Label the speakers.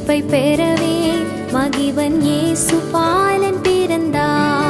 Speaker 1: மனிதர் மீட்பை பெறவே மகிவன் ஏசு பாலன் பிறந்தான்